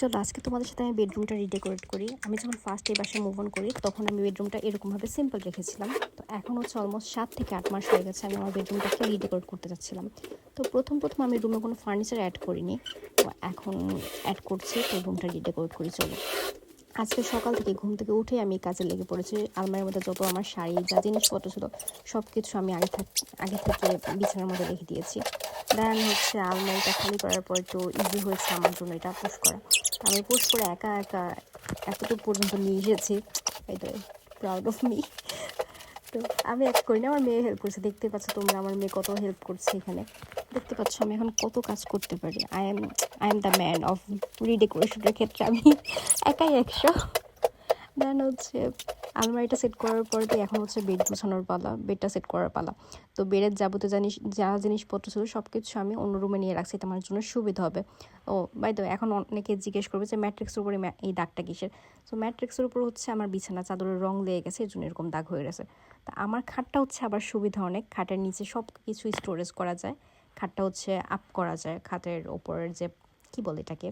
চলো, আজকে তোমাদের সাথে আমি বেডরুমটা রিডেকোরেট করি। আমি যখন ফার্স্ট এই বাসায় মুভ অন করি, তখন আমি বেডরুমটা এরকমভাবে সিম্পল রেখেছিলাম। তো এখন হচ্ছে অলমোস্ট সাত থেকে আট মাস হয়ে গেছে আমি আমার বেডরুমটাকে রিডেকোরেট করতে যাচ্ছিলাম। তো প্রথম প্রথম আমি রুমে কোনো ফার্নিচার অ্যাড করিনি। তো এখন অ্যাড করছি, তো রুমটা রিডেকোরেট করি, চলো। আজকে সকাল থেকে ঘুম থেকে উঠে আমি কাজে লেগে পড়েছি। আলমারির মধ্যে যত আমার শাড়ি, যা জিনিসপত্র ছিল সব কিছু আমি আগে থাক, আগে থেকে বিছানার মধ্যে রেখে দিয়েছি। দেন হচ্ছে আলমারিটা খালি করার পর একটু ইজি হয়েছে আমার জন্য এটা পুশ করা। আমি পোস্ট করে একা একা এতটুকু পর্যন্ত নিয়ে এসেছি। তো প্রাউড অফ মি তো আমি এক করি না, আমার মেয়ে হেল্প করছে। দেখতে পাচ্ছ তোমরা আমার মেয়ে কত হেল্প করছে এখানে। দেখতে পাচ্ছ আমি এখন কত কাজ করতে পারি। I am I am the man of রিডেকোরেশনের ক্ষেত্রে আমি একাই একশো। দেন হচ্ছে আলমারিটা সেট করার পর তো এখন হচ্ছে বেড গুছানোর পালা, বেডটা সেট করার পালা। তো বেডের যাবতীয় জানিস, যা জিনিসপত্র ছিল সব কিছু আমি অন্য রুমে নিয়ে রাখছি, এটা আমার জন্য সুবিধা হবে। ও বাই তো এখন অনেকে জিজ্ঞেস করবে যে ম্যাট্রিক্সের উপরে এই দাগটা কিসের? তো ম্যাট্রিক্সের উপর হচ্ছে আমার বিছানা, চাদরের রং লেগে গেছে এর জন্য এরকম দাগ হয়ে গেছে। তা আমার খাটটা হচ্ছে আবার সুবিধা অনেক, খাটের নিচে সব কিছু স্টোরেজ করা যায়। খাটটা হচ্ছে আপ করা যায়, খাটের ওপরের যে, কি বলে এটাকে?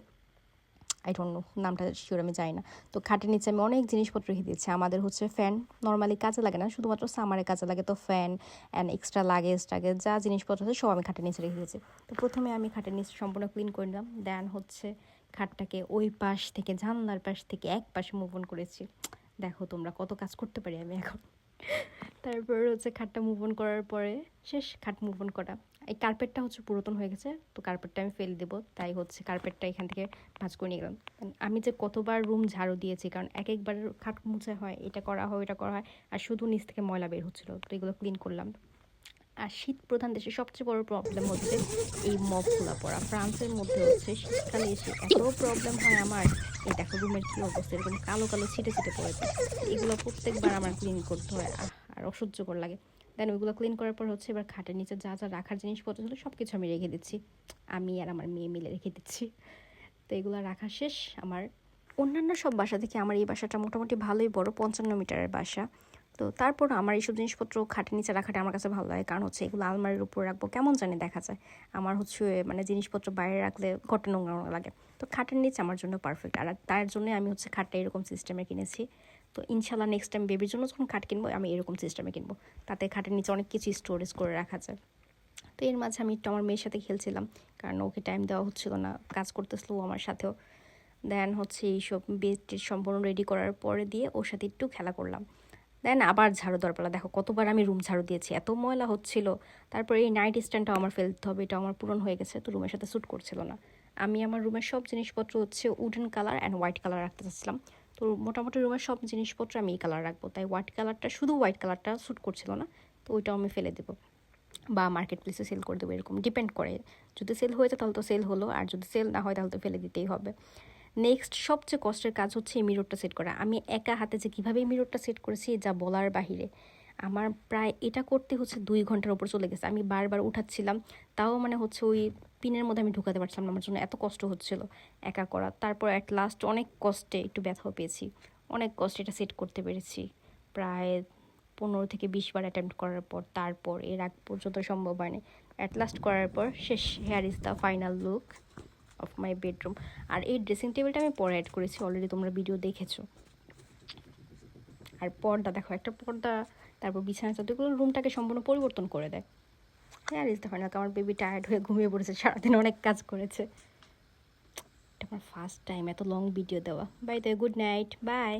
আই ডোন্ট নো নামটা শিওর আমি জানি না। তো খাটের নিচে আমি অনেক জিনিসপত্র রেখে দিয়েছি। আমাদের হচ্ছে ফ্যান নর্মালি কাজে লাগে না, শুধুমাত্র সামারে কাজে লাগে তো ফ্যান অ্যান্ড এক্সট্রা লাগেজ টাগেজ, যা জিনিসপত্র আছে সব আমি খাটের নিচে রেখে দিয়েছি। তো প্রথমে আমি খাটের নিচে সম্পূর্ণ ক্লিন করে নিলাম। দেন হচ্ছে খাটটাকে ওই পাশ থেকে, জানলার পাশ থেকে এক পাশে মুভ অন করেছি। দেখো তোমরা কত কাজ করতে পারি আমি এখন। তারপর হচ্ছে খাটটা মুভ অন করার পরে শেষ খাট মুভ অন করা। এই কার্পেটটা হচ্ছে পুরাতন হয়ে গেছে, তো কার্পেটটা আমি ফেলে দেবো, তাই হচ্ছে কার্পেটটা এখান থেকে ভাঁজ করে নিয়ে গেলাম। আমি যে কতবার রুম ঝাড়ু দিয়েছি, কারণ এক একবার খাট মুছে হয়, এটা করা হয় এটা করা হয়, আর শুধু নিচ থেকে ময়লা বের হচ্ছিল, তো এগুলো ক্লিন করলাম। আর শীত প্রধান দেশে সবচেয়ে বড় প্রবলেম হচ্ছে এই মগগুলো পড়া। ফ্রান্সের মধ্যে হচ্ছে শীতকালে এসে এত প্রবলেম হয় আমার। এই দেখো রুমের কী অবস্থা, এরকম কালো কালো ছিটে ছিটে পড়েছে এগুলো প্রত্যেকবার আমার ক্লিন করতে হয় আর অসহ্যকর লাগে। দেন ওইগুলো ক্লিন করার পর হচ্ছে এবার খাটের নিচে যা যা রাখার জিনিসপত্র ছিল সব কিছু আমি রেখে দিচ্ছি। আমি আর আমার মেয়ে মিলে রেখে দিচ্ছি। তো এগুলো রাখা শেষ। আমার অন্যান্য সব বাসা থেকে আমার এই বাসাটা মোটামুটি ভালোই বড়, পঞ্চান্ন মিটারের বাসা। তো তারপর আমার এইসব জিনিসপত্র খাটের নিচে রাখাটা আমার কাছে ভালো লাগে। কারণ হচ্ছে এগুলো আলমারির উপর রাখব, কেমন জানি দেখা যায়। আমার হচ্ছে মানে জিনিসপত্র বাইরে রাখলে ঘটে নোংরা লাগে। তো খাটের নিচে আমার জন্য পারফেক্ট আর তার জন্য আমি হচ্ছে খাটটা এরকম সিস্টেমে কিনেছি। তো ইনশাল্লাহ নেক্সট টাইম বেবির জন্য যখন খাট কিনবো, আমি এরকম সিস্টেমে কিনবো। তাতে খাটের নিচে অনেক কিছু স্টোরেজ করে রাখা যায়। তো এর মাঝে আমি একটু আমার মেয়ের সাথে খেলছিলাম। কারণ ওকে টাইম দেওয়া হচ্ছিল না, কাজ করতেছিল আমার সাথেও। দেন হচ্ছে এইসব বেড সম্পূর্ণ রেডি করার পরে দিয়ে ওর সাথে একটু খেলা করলাম। দেন আবার ঝাড়ু দরপালা দেখো, কতবার আমি রুম ঝাড়ু দিয়েছি। এত ময়লা হচ্ছিল। তারপরে এই নাইট স্ট্যান্ডটাও আমার ফেলতে হবে। এটা আমার পূরণ হয়ে গেছে। তো রুমের সাথে শ্যুট করছিল না। আমি আমার রুমের সব জিনিসপত্র হচ্ছে wooden colour and white colour রাখতে চাচ্ছিলাম। তো মোটামুটি রুমের সব জিনিসপত্র আমি এই কালার রাখব। তাই হোয়াইট কালারটা শুধু হোয়াইট কালারটা শ্যুট করছিল না। তো ওইটাও আমি ফেলে দেবো। বা মার্কেট প্লেসে সেল করে দেবো, এরকম। ডিপেন্ড করে। যদি সেল হয়েছে তাহলে তো সেল হলো। আর যদি সেল না হয় তাহলে তো ফেলে দিতেই হবে। নেক্সট সবচেয়ে কষ্টের কাজ হচ্ছে এই মিররটা সেট করা। আমি একা হাতে যে কীভাবে মিররটা সেট করেছি, যা বলার বাহিরে। আমার প্রায় এটা করতে হচ্ছে দুই ঘণ্টার উপর চলে গেছে। আমি বারবার উঠাচ্ছিলাম, তাও মানে হচ্ছে ওই পিনের মধ্যে আমি ঢুকাতে পারছিলাম না। আমার জন্য এত কষ্ট হচ্ছিল একা করা। তারপর অ্যাট লাস্ট অনেক কষ্টে একটু ব্যথাও পেয়েছি। অনেক কষ্টে এটা সেট করতে পেরেছি। প্রায় পনেরো থেকে বিশ বার অ্যাটেম্প্ট করার পর, তারপর, এর আগ পর্যন্ত সম্ভব হয়নি। অ্যাট লাস্ট করার পর, শেষ here is the final look of my bedroom আর এই ড্রেসিং টেবিলটা আমি পরে অ্যাড করেছি অলরেডি তোমরা ভিডিও দেখেছ। আর পর্দা, দেখো একটা পর্দা, তারপর বিছানা চাদরগুলো রুমটাকে সম্পূর্ণ পরিবর্তন করে দেয়। হ্যাঁ আর হয় না আমার বেবি টায়ার্ড হয়ে ঘুমিয়ে পড়েছে, সারাদিন অনেক কাজ করেছে। এটা আমার ফার্স্ট টাইম এত লং ভিডিও দেওয়া। Bye the good night bye